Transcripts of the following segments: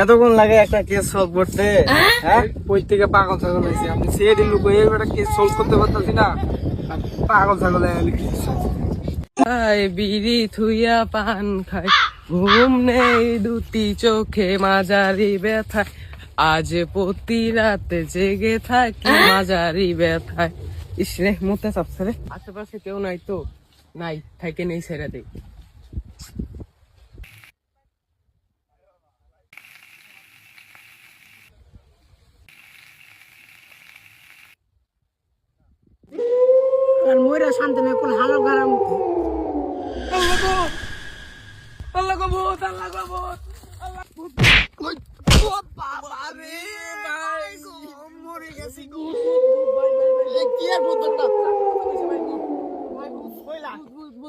এতক্ষণ লাগে একটা কেস সলভ করতে। হ্যাঁ? কই থেকে পাগল ছাগল হয়েছে। আপনি সিআইডি লোক এই একটা কেস সলভ করতে পারতাছি না। পাগল ছাগল হয়ে খাই বিড়ি থুইয়া পান খাই। ঘুম নেই দুটি চোখে মাঝারি ব্যথায়। আজ প্রতি রাতে জেগে থাকি মাঝারি ব্যথায়। ইসরে মুতে রে। আশেপাশে কেউ নাই তো? নাই থাকে নেই ছেড়ে দেই আর ময়রা শান্তি নেই কোন হালো গারাম আল্লাহ গো ভূত আল্লাহ গো ভূত আল্লাহ ভূত কই ও বাবা রে ভাই মরে গেছি গো এই কি আর ভূত ধরতা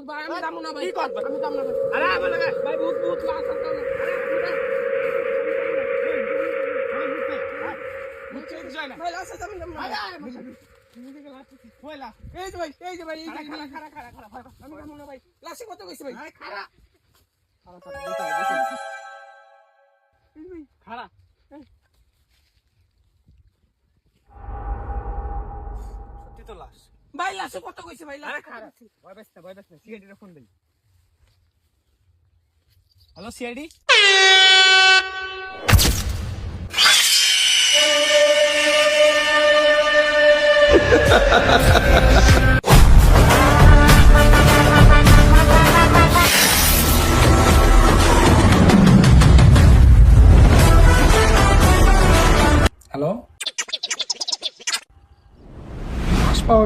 ভাই আমি যাব না ভাই কি করবে আমি যাব না ভাই আরে আমার লাগা ভাই ভূত ভূত লাগ করতাম না ভাই লাস্ট যাবেন না এই যে ভাই এই যে ভাই এই যে খারা খারা ভাই আমি ভাই? কত কইছি ভাই? খারা খারা সত্যি তো লাশ। ভাই লাস্টে কত কইছে ভাই? লাস্টে খারা ভয় না ভয় না। সিআইডি ফোন দিই হ্যালো সিআইডি?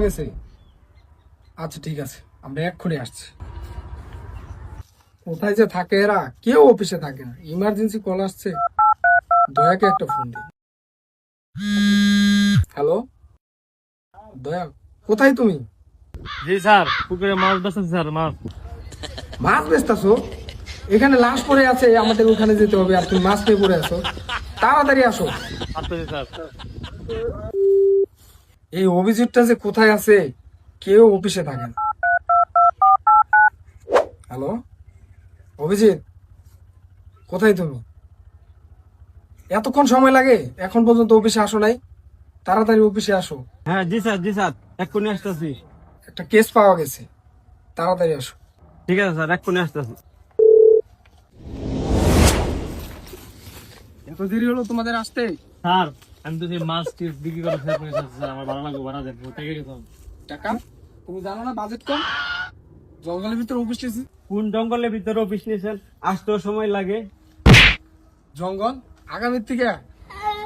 গেছে? আচ্ছা ঠিক আছে। আমরা এক্ষুনি আসছি। কোথায় যে থাকে এরা? কেউ অফিসে থাকে না। ইমার্জেন্সি কল আসছে। দয়াকে একটা ফোন দিই হ্যালো? দয়া কোথায় তুমি? জি স্যার। পুকুরে মাছ বেছেন স্যার মাছ। মাছ বেচতেছো? এখানে লাশ পড়ে আছে আমাদের ওখানে যেতে হবে। আর তুমি মাছ নিয়ে পড়ে আছো। তাড়াতাড়ি আসো। আসতেছি স্যার। এই অভিযোগটা যে কোথায় আছে কেউ অফিসে থাকে না। হ্যালো? অভিজিৎ কোথায় তুমি? এতক্ষণ সময় লাগে এখন পর্যন্ত অফিসে আসো নাই। তাড়াতাড়ি অফিসে আসো। হ্যাঁ জি স্যার জি স্যার এক্ষুনি আসতেছি। একটা কেস পাওয়া গেছে তাড়াতাড়ি আসো। ঠিক আছে স্যার এক্ষুনি আসতেছি। এত দেরি হলো তোমাদের আসতে? স্যার আমি তো সেই মাছ টিপ বিক্রি করে শেষ করে এসেছি, আমার ভাড়া লাগবে ভাড়া দেন থেকে গেছে। টাকা? তুমি জানো না বাজেট কম? জঙ্গলের ভিতরে অফিস এসেছি কোন জঙ্গলের ভিতরে অফিস নিয়েছেন? আসতেও সময় লাগে। জঙ্গল? আগামীর থেকে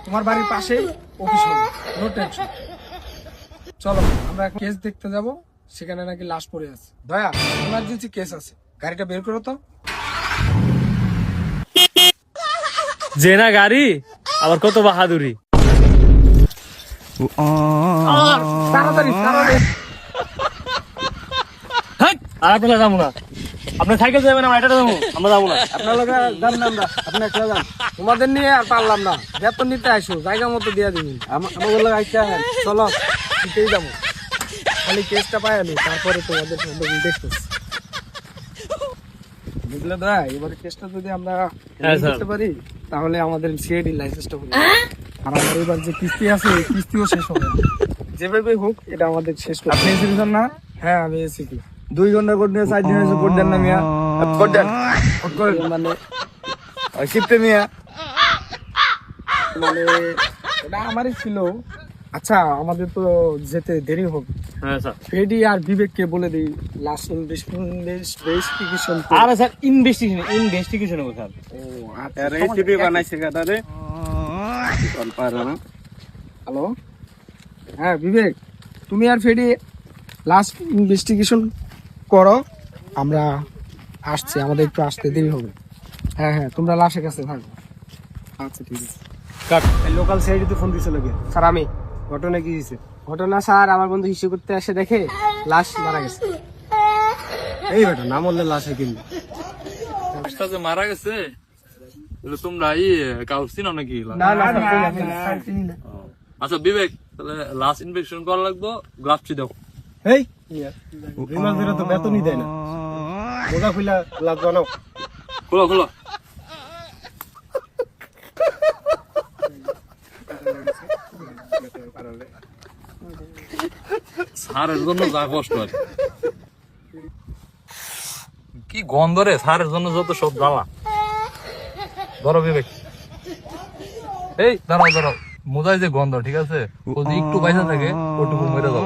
তোমার বাড়ির পাশে অফিস হবে। নো টেনশন চলো আমরা কেস দেখতে যাব সেখানে নাকি লাশ পড়ে আছে। দয়া ইমার্জেন্সি কেস আছে। গাড়িটা বের করো তো। জেনা গাড়ি আবার কত বাহাদুরি। আপনারা যাব না। আপনার সাইকেল যাবেন আমরা এটা যাব আমরা যাব না। আপনার লোক যান না আমরা আপনি একলা যান। তোমাদের নিয়ে আর পারলাম না। বেতন নিতে আসো জায়গা মতো দিয়ে দিবি। আমাদের লোক আইসা হ্যাঁ চলো নিতেই যাব। খালি কেসটা পাই আমি তারপরে তোমাদের দেখতেছি। বুঝলে দা এবারে কেসটা যদি আমরা হ্যাঁ, করতে পারি তাহলে আমাদের সিআইডি লাইসেন্সটা হবে আর আমাদের এবার যে কিস্তি আছে এই কিস্তিও শেষ হবে যেভাবে হোক এটা আমাদের শেষ করতে আপনি এসে না? হ্যাঁ আমি দুই ঘণ্টা কোড নিয়ে চার দিন কোড দেন না মিয়া। কোড দেন। মানে শিফটে মিয়া। মানে এটা আমারই ছিল। আচ্ছা আমাদের তো যেতে দেরি হবে। হ্যাঁ স্যার। ফেডি আর বিবেককে বলে দিই লাস্ট ইনভেস্টিগেশন আরে স্যার ইনভেস্টিগেশন ইনভেস্টিগেশন হবে স্যার। রেসিপি বানাইছে হ্যালো? হ্যাঁ বিবেক তুমি আর ফেডি লাস্ট ইনভেস্টিগেশন করো আমরা আসছি আমাদের একটু আসতে দেরি হবে। হ্যাঁ হ্যাঁ তোমরা লাশের কাছে থাকো। আচ্ছা ঠিক আছে। কাট। লোকাল সাইডে তো ফোন দিছিল কে স্যার আমি। ঘটনা কি হয়েছে? ঘটনা স্যার আমার বন্ধু হিসেব করতে আসে দেখে লাশ মারা গেছে। এই বেটা না মরলে লাশ কিন্তু। লাশটা যে মারা গেছে? তোমরা ই কাউস চিনো নাকি? না না না। আচ্ছা বিবেক তাহলে লাস্ট ইনফেকশন করা লাগবো গ্লাভসি দাও। এই বিমাল দিলে তো বেতনই দেয় না। বোঝা খুলা লাভ বানাও। খোলো খোলো। সারের জন্য যা কষ্ট আর। কি গন্ধ রে সারের জন্য যত সব জ্বালা। ধরো বিবেক। এই দাঁড়াও দাঁড়াও। মোজাই যে গন্ধ ঠিক আছে? ও যে একটু পয়সা থাকে ওটুকু মেরে যাব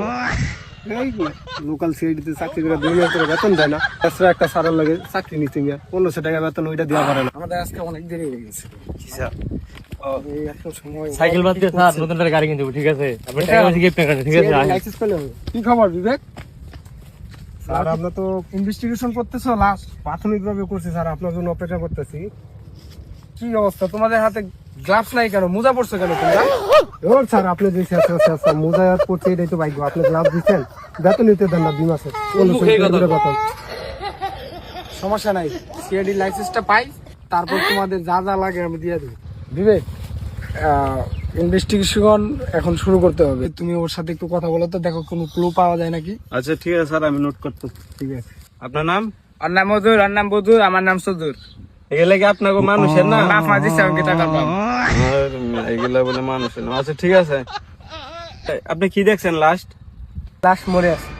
লোকাল সিআইডিতে চাকরি করে দুই মাস বেতন দেয় না। এক্সট্রা একটা সারার লাগে চাকরি নিতে গিয়ে পনেরোশো টাকা বেতন ওইটা দেওয়া পারে না। আমাদের আজকে অনেক দেরি হয়ে গেছে। এই এত সময় সাইকেল বাদ দিয়ে স্যার নতুন একটা গাড়ি কিনতে ঠিক আছে? আপনি টাকা পয়সা গিফট কাটে ঠিক আছে? লাইসেন্স পেলে হবে। কি খবর বিবেক? স্যার আমরা তো ইনভেস্টিগেশন করতেছো লাস্ট প্রাথমিক ভাবে করছি স্যার আপনার জন্য অপেক্ষা করতেছি। কি অবস্থা? তোমাদের হাতে গ্লাভস নাই কেন? মোজা পড়ছো কেন তোমরা? ওর স্যার আপনি যে শেষ শেষ মোজা পড়ছে এটাই তো ভাগ্য। আপনি গ্লাভ দিচ্ছেন? বেতন নিতে দেন না দুই মাসে। বেতন। সমস্যা নাই। সিআইডি লাইসেন্সটা পাই তারপর তোমাদের যা যা লাগে আমি দিয়ে দেবো। বিবেক ইনভেস্টিগেশন এখন শুরু করতে হবে। তুমি ওর সাথে একটু কথা বলো তো দেখো কোনো ক্লু পাওয়া যায় নাকি? আচ্ছা ঠিক আছে স্যার আমি নোট করতেছি। ঠিক আছে। আপনার নাম? আর নাম মধুর আর নাম বধুর আমার নাম সদুর। এগুলা কি আপনাকে মানুষের না? টাকা পাবো? এগুলা বলে মানুষের না। আচ্ছা ঠিক আছে। আপনি কি দেখছেন লাস্ট? লাশ মরে আছে।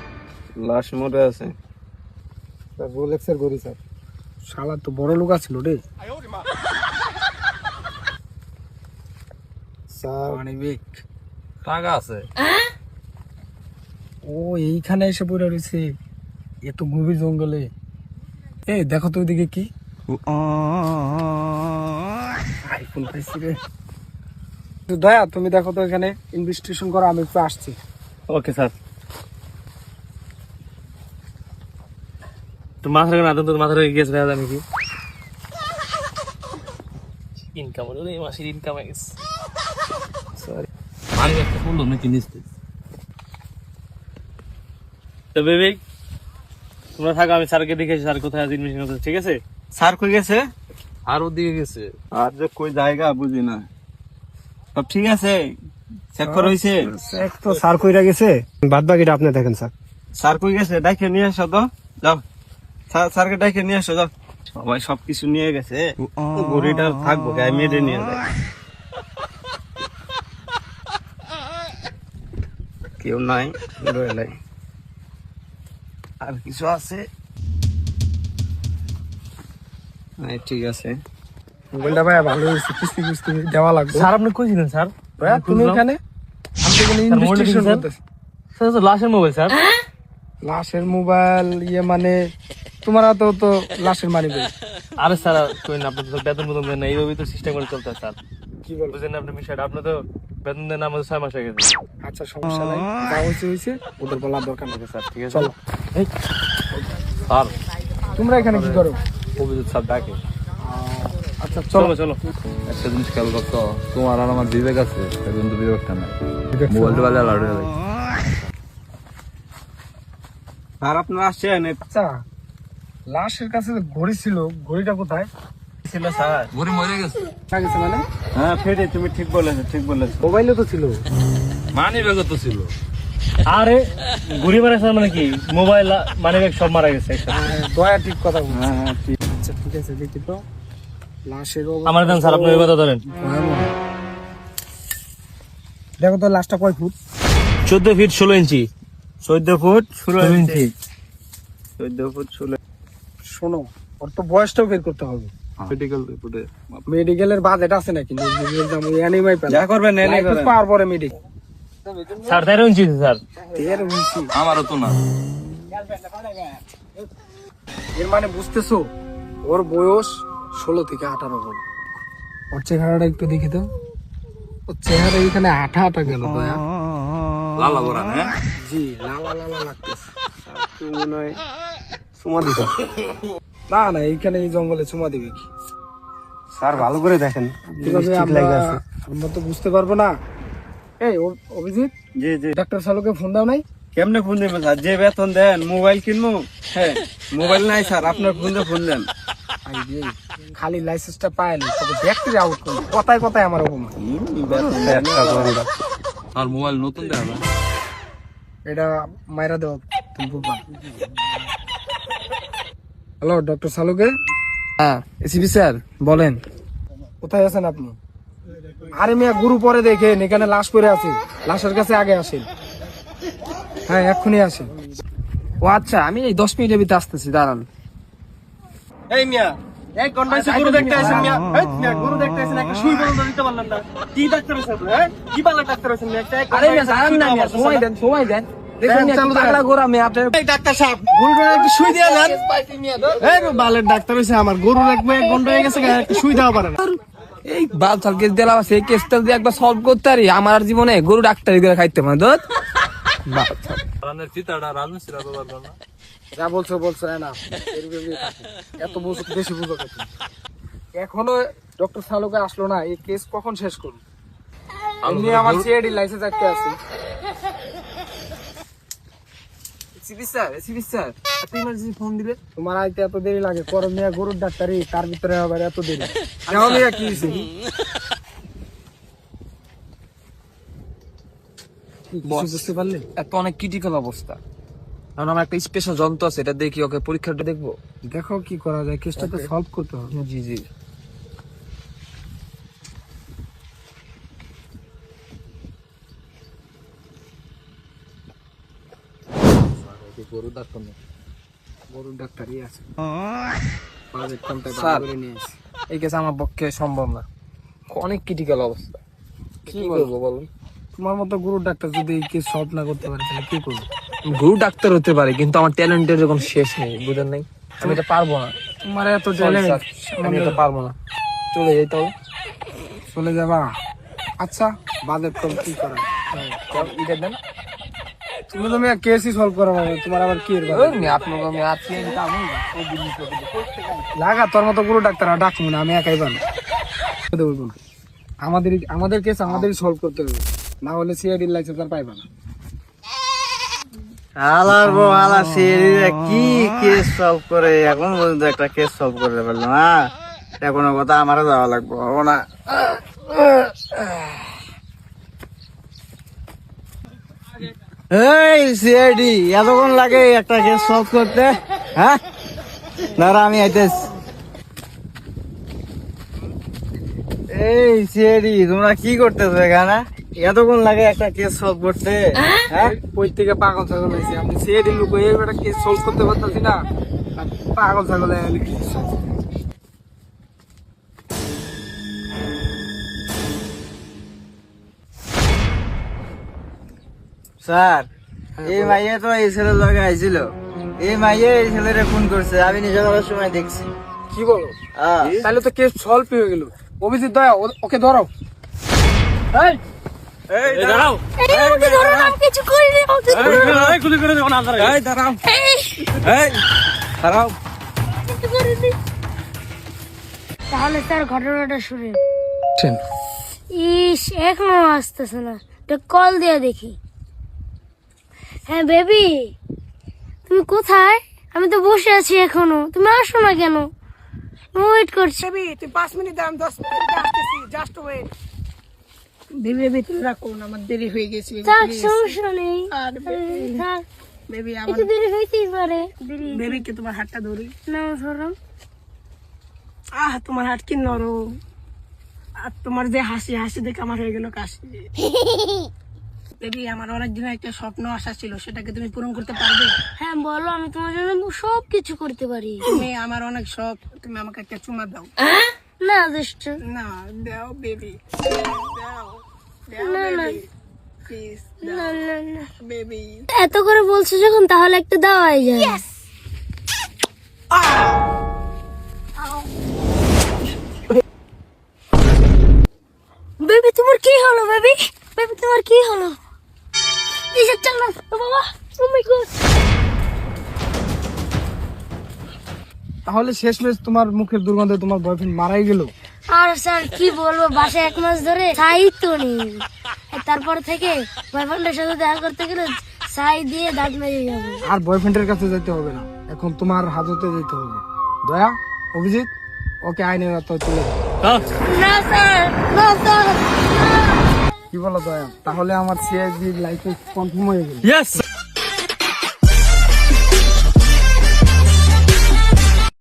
লাশ মরে আছে। রোলেক্সের গড়ি স্যার। শালা তো বড় লোক আছিল রে। স্যার টাকা আছে। ও এইখানে এসে পড়ে রয়েছে। এত গভীর জঙ্গলে। এ দেখো তো ওইদিকে কি। আইফোন পাইছি রে। দয়া তুমি দেখো তো এখানে ইনভেস্টিগেশন করো আমি একটু আসছি। Okay sir. তো মাথা রেখে না তো মাথা রেখে গেছে দেখা জানি কি ইনকাম হলো এই মাসের ইনকাম হয়ে গেছে। মানি একটা করল নাকি নিস্তে তো বিবেক তোমরা থাকো আমি স্যারকে দেখেছি স্যার কোথায় আছে ইনভেস্টিগেশন করতে ঠিক আছে? স্যার কই গেছে? আর ওদিকে গেছে। আর যে কই জায়গা বুঝি না। সব ঠিক আছে? চেক করা হয়েছে এক তো স্যার কইরা গেছে। বাদ বাকিটা আপনি দেখেন স্যার। স্যার কই গেছে? ডাইকে নিয়ে আসো তো। যাও। স্যারকে ডাইকে নিয়ে আসো যাও। সবাই সবকিছু নিয়ে গেছে। গড়িটা থাকব গায়ে মেরে নিয়ে যায় কেউ নাই রয়ে নাই। আর কিছু আছে? ঠিক আছে। মোবাইলটা ভাই ভালো হয়েছে কিস্তি কিস্তি দেওয়া লাগবে। স্যার আপনি কই ছিলেন স্যার? ভাইয়া, তুমি এখানে? আমি তো এখানে ইনভেস্টিগেশন করতেছি। স্যার স্যার লাশের মোবাইল স্যার। লাশের মোবাইল ইয়ে মানে তোমার তো তো লাশের মানি আরে স্যার কই না আপনি তো বেতন বেতন দেন না এইভাবেই তো সিস্টেম করে চলতে স্যার। কি বল? বুঝলেন না আপনি বিষয়টা আপনি তো বেতন দেন আমাদের ছয় মাস হয়ে গেছে। আচ্ছা সমস্যা নাই। যা হয়েছে হয়েছে ওদের বলার দরকার নেই। স্যার ঠিক আছে। চলো। স্যার। তোমরা এখানে কি করো? অভিজিৎ স্যার ডাকে। আচ্ছা চলো চলো। চলো। একটা জিনিস খেয়াল করতো তোমার আর আমার বিবেক আছে এখন তো বিবেকটা নাই মোবাইল টোবাইল অ্যালাউড হয়ে আর আপনারা আসছেন? আচ্ছা লাশের কাছে ঘড়ি ছিল ঘড়িটা কোথায়? ছিল স্যার। গরিব মরে গেছে। গেছে মানে? হ্যাঁ ফেটে তুমি ঠিক বলেছ ঠিক বলেছ। মোবাইলও তো ছিল। মানি ব্যাগ তো ছিল। আরে ঘুরি মারা মানে কি? মোবাইল মানে ব্যাগ সব মারা গেছে হ্যাঁ, দয়া ঠিক কথা হ্যাঁ হ্যাঁ আচ্ছা ঠিক আছে দেখি তো। লাশের আমার দেন স্যার আপনি ওই কথা ধরেন। দেখো তো লাশটা কয় ফুট? চোদ্দ ফিট ষোলো ইঞ্চি। চোদ্দ ফুট ষোলো ইঞ্চি। ইঞ্চি। চোদ্দ ফুট ষোলো শোনো ওর তো বয়সটাও বের করতে হবে। মেডিকেল রিপোর্টে মেডিকেলের বাজেট আছে নাকি? অ্যানিমাই পেলাম যা করবেন এনে করেন পাওয়ার পরে মেডিকেল স্যার তেরো ইঞ্চি স্যার। এর বেশি। আমারও তো না। এর মানে বুঝতেছো? ওর বয়স ষোলো থেকে আঠারো হবে ওর চেহারাটা একটু দেখি তো ওর চেহারা এখানে আঠা আঠা গেল দয়া। লালা বড়া হ্যাঁ? জি লালা লালা লাগতেছে। মনে হয় সুমা দিত না না এইখানে এই জঙ্গলে চুমা দিবে কি? স্যার ভালো করে দেখেন। আমরা তো বুঝতে পারব না। এই অভিজিৎ? জি জি। ডাক্তার সালুকে ফোন দাও নাই? কেমনে ফোন দেবেন স্যার? যে বেতন দেন মোবাইল কিনবো? হ্যাঁ। মোবাইল নাই স্যার আপনার ফোন দিয়ে ফোন দেন। খালি লাইসেন্সটা পাইলে তবে ব্যাকটেরি আউট করব কথায় কথায় আমার অপমান। আর মোবাইল নতুন দেওয়া এটা মাইরা দেও তুমি বুঝবা। হ্যালো ডক্টর সালুকে? হ্যাঁ এসিপি স্যার বলেন। কোথায় আছেন আপনি? আরে মিয়া গুরু পরে দেখেন এখানে লাশ পড়ে আছে। লাশের কাছে আগে আসেন। হ্যাঁ এক্ষুনি আসেন। ও আচ্ছা আমি এই দশ মিনিটের ভিতরে আসতেছি দাঁড়ান। এই মিয়া এক গরু দেখতে আসেন মিয়া। এই মিয়া, গরু দেখতে আসেন একটা সুই পর্যন্ত দিতে পারলেন না। কি ডাক্তার আছেন হ্যাঁ কি ডাক্তার আছেন মিয়া? একটা আরে মিয়া দাঁড়ান না মিয়া সময় দেন সময় দেন। আমার গরু রাখব এক ঘণ্টা হয়ে গেছে একটা সুই দেওয়া পারে না। এই বাল কেস দিলাম আছে কেসটা যদি একবার সলভ করতে পারি আমার আর জীবনে গরু ডাক্তারি করে খাইতে পারে দোত রানের পিতাটা রাজমিস্ত্রিরা তো পারবে না। যা বলছো বলছো না। এত বুঝো বেশি বুঝো? এখনও ডক্টর সালুকে আসলো না এই কেস কখন শেষ করুন? এমনি আমার সিআইডি লাইসেন্স একটা আছে। তোমার আইতে এত দেরি লাগে গরুর ডাক্তারি তার ভিতরে আবার এত দেরি। যাও মিয়া কি হয়েছে বুঝতে পারলে? এত অনেক ক্রিটিক্যাল অবস্থা। কারণ আমার একটা স্পেশাল যন্ত্র আছে এটা দেখি ওকে পরীক্ষাটা দেখব। দেখো কি করা যায় কেসটা তো সলভ করতে হবে। জি জি। গরু ডাক্তার না গরুর ডাক্তারই আছে এই কেস আমার পক্ষে সম্ভব না। অনেক ক্রিটিক্যাল অবস্থা। কি করব বলুন? তোমার মতো গরুর ডাক্তার যদি এই কেস সলভ না করতে পারে তাহলে কি করব? গরু ডাক্তার হতে পারে কিন্তু আমার ট্যালেন্টের যখন শেষ নেই বুঝেন নাই? আমি এটা পারব না। তোমার এত ট্যালেন্ট আমি এটা পারব না। চলে যাই তাহলে। চলে যাবা। আচ্ছা বাজেট কম কি করা? এটা দেন। তুমি তো মেয়ে কেসই সলভ করা হবে তোমার আবার কি আপনার আমি আছি লাগা তোর মতো পুরো ডাক্তার আর ডাকবো না আমি একাই বলব আমাদের আমাদের কেস আমাদেরই সলভ করতে হবে। না হলে সিআইডি লাইসেন্স আর পাইবা না। হালার বউ হালা সিঁড়িরে কি কেস সলভ করে? এখন পর্যন্ত একটা কেস সলভ করতে পারল না। এখন কথা আমারও যাওয়া লাগবে হব না। এই সিআইডি এতক্ষণ লাগে একটা কেস সলভ করতে হ্যাঁ? দাঁড়া আমি আইতেছি। এই সিআইডি তোমরা কি করতেছো এখানে? এতক্ষণ লাগে একটা কেস সলভ করতে। হ্যাঁ? থেকে পাগল ছাগল হয়েছে। আপনি সিআইডি লোক এই একটা কেস সলভ করতে পারতাছি না। পাগল ছাগল হয়ে গেলে স্যার এই মাইয়ে তো এই ছেলের লগে আইছিল। এই মাইয়ে এই ছেলেরে ফোন করছে। আমি নিজে করার সময় দেখছি। কি বলো? হ্যাঁ। তাহলে তো কেস সলভ হয়ে গেল। অভিজিৎ দয়া ওকে ধরো। এই! এই এই দাঁড়াও। এই আমাকে ধরো না, আমি কিছু করিনি আমাকে ধরো না। গুলি করে দেবো না এই দাঁড়াও। এই, এই দাঁড়াও। কিছু করিনি। তাহলে স্যার ঘটনাটা শুনে। ইস এখনও আসতেছে না। একটা কল দিয়ে দেখি। হ্যাঁ বেবি তুমি কোথায়? আমি তো বসে আছি এখনও। তুমি আসো না কেন? ওয়েট করছি। বেবি তুই পাঁচ মিনিট দাম দশ মিনিট আসতেছি জাস্ট ওয়েট বেবি বেবি তুমি রাখো না আমার দেরি হয়ে গেছে থাক সমস্যা নেই। আর থাক। বেবি আমার একটু দেরি হইতেই পারে। বেবিকে তোমার হাতটা ধরি। নাও ধরো। আহ তোমার হাত কি নরম। আর তোমার যে হাসি হাসি দেখে আমার হয়ে গেল কাশি। বেবি আমার অনেক দিনের একটা স্বপ্ন আশা ছিল সেটাকে তুমি পূরণ করতে পারবে? হ্যাঁ বলো আমি তোমার জন্য সব কিছু করতে পারি। তুমি আমার অনেক শখ তুমি আমাকে একটা চুমা দাও। না দুষ্ট না দাও বেবি দাও না না। প্লিজ না না না। বেবি এত করে বলছো যখন তাহলে একটু দেওয়াই যায় বেবি তোমার কি হলো বেবি বেবি তোমার কি হলো? চল। না বাবা ও মাই গড তাহলে শেষ শেষমেশ তোমার মুখের দুর্গন্ধে তোমার বয়ফ্রেন্ড মারাই গেল। আর স্যার কি বলব বাসায় এক মাস ধরে সাহিত্য নেই। তারপর থেকে বয়ফ্রেন্ডের সাথে দেখা করতে গেলে সাই দিয়ে দাঁত মেরে যাব। আর বয়ফ্রেন্ডের কাছে যেতে হবে না। এখন তোমার হাজতে যেতে হবে। দয়া অভিজিৎ ওকে আইনের আওতায় তুলে দাও। না স্যার না স্যার। কি বলো দয়া? তাহলে আমার সিআইডি লাইসেন্স কনফার্ম হয়ে গেল। ইয়েস